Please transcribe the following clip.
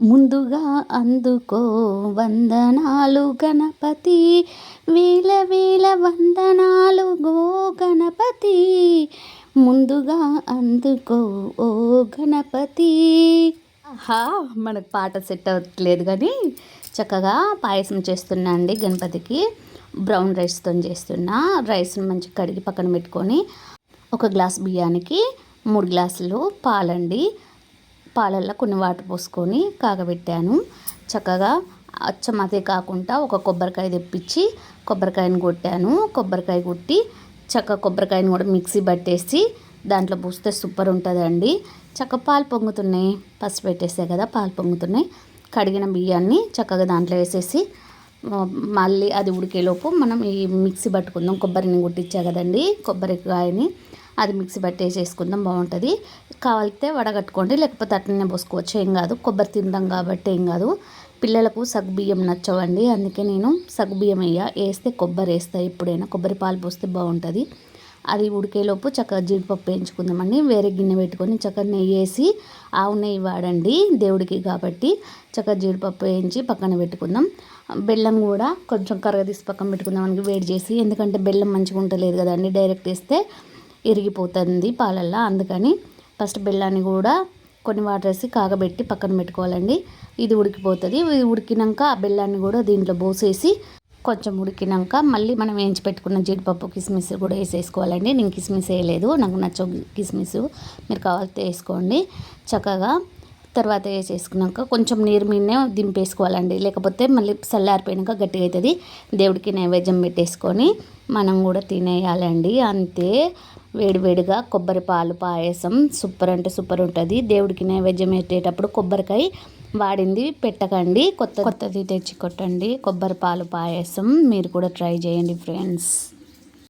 ముందుగా అందుకో వందనాలు గణపతి వేల వేల వందనాలు గో గణపతి. ముందుగా అందుకో ఓ గణపతి. ఆహా మనకు పాట సెట్ అవ్వట్లేదు కానీ చక్కగా పాయసం చేస్తున్నా అండి గణపతికి. బ్రౌన్ రైస్తో చేస్తున్నా. రైస్ని మంచిగా కడిగి పక్కన పెట్టుకొని ఒక గ్లాస్ బియ్యానికి మూడు గ్లాసులు పాలండి. పాలల్లో కొన్ని వాటర్ పోసుకొని కాగబెట్టాను. చక్కగా అచ్చం అదే కాకుండా ఒక కొబ్బరికాయ తెప్పించి కొబ్బరికాయని కొట్టాను. కొబ్బరికాయ కొట్టి చక్క కొబ్బరికాయని కూడా మిక్సీ పట్టేసి దాంట్లో పూస్తే సూపర్ ఉంటుందండి. చక్క పాలు పొంగుతున్నాయి. పసుపు పెట్టేసే కదా పాలు పొంగుతున్నాయి. కడిగిన బియ్యాన్ని చక్కగా దాంట్లో వేసేసి మళ్ళీ అది ఉడికేలోపు మనం ఈ మిక్సీ పట్టుకుందాం. కొబ్బరిని కొట్టించా కదండి కొబ్బరికాయని. అది మిక్సీ పట్టేసేసుకుందాం బాగుంటుంది. కావాలితే వడగట్టుకోండి లేకపోతే అట్లనే పోసుకోవచ్చు. ఏం కాదు కొబ్బరి తిందాం కాబట్టి ఏం కాదు. పిల్లలకు సగ్గుబియ్యం నచ్చవండి అందుకే నేను సగ్గుబియ్యం వేయ. వేస్తే కొబ్బరి వేస్తా ఎప్పుడైనా కొబ్బరి పాలు పోస్తే బాగుంటుంది. అది ఉడికేలోపు చక్కగా జీడిపప్పు వేయించుకుందామండి. వేరే గిన్నె పెట్టుకొని చక్కగా నెయ్యి వేసి ఆవు నెయ్యి వాడండి దేవుడికి కాబట్టి. చక్కగా జీడిపప్పు వేయించి పక్కన పెట్టుకుందాం. బెల్లం కూడా కొంచెం కరగ తీసి పక్కన పెట్టుకుందాం మనకి వేడి చేసి ఎందుకంటే బెల్లం మంచిగా ఉంటలేదు కదండి డైరెక్ట్ వేస్తే ఇరిగిపోతుంది పాలల్లో. అందుకని ఫస్ట్ బెల్లాన్ని కూడా కొన్ని వాటర్ వేసి కాగబెట్టి పక్కన పెట్టుకోవాలండి. ఇది ఉడికిపోతుంది. ఇది ఉడికినాక ఆ బెల్లాన్ని కూడా దీంట్లో పోసేసి కొంచెం ఉడికినాక మళ్ళీ మనం వేయించి పెట్టుకున్న జీడిపప్పు కిస్మిస్ కూడా వేసేసుకోవాలండి. నేను కిస్మిస్ వేయలేదు. నాకు నచ్చ కిస్మిస్. మీరు కావాలితే వేసుకోండి. చక్కగా తర్వాత వేసేసుకున్నాక కొంచెం నీరు మీదనే దింపేసుకోవాలండి. లేకపోతే మళ్ళీ చల్లారిపోయినాక గట్టిగా అవుతుంది. దేవుడికి నైవేద్యం పెట్టేసుకొని మనం కూడా తినేయాలండి. అంతే. వేడివేడిగా కొబ్బరి పాలు పాయసం సూపర్ అంటే సూపర్ ఉంటుంది. దేవుడికి నైవేద్యం పెట్టేటప్పుడు కొబ్బరికాయ వాడింది పెట్టకండి. కొత్త కొత్తది తెచ్చి కొట్టండి. కొబ్బరి పాలు పాయసం మీరు కూడా ట్రై చేయండి ఫ్రెండ్స్.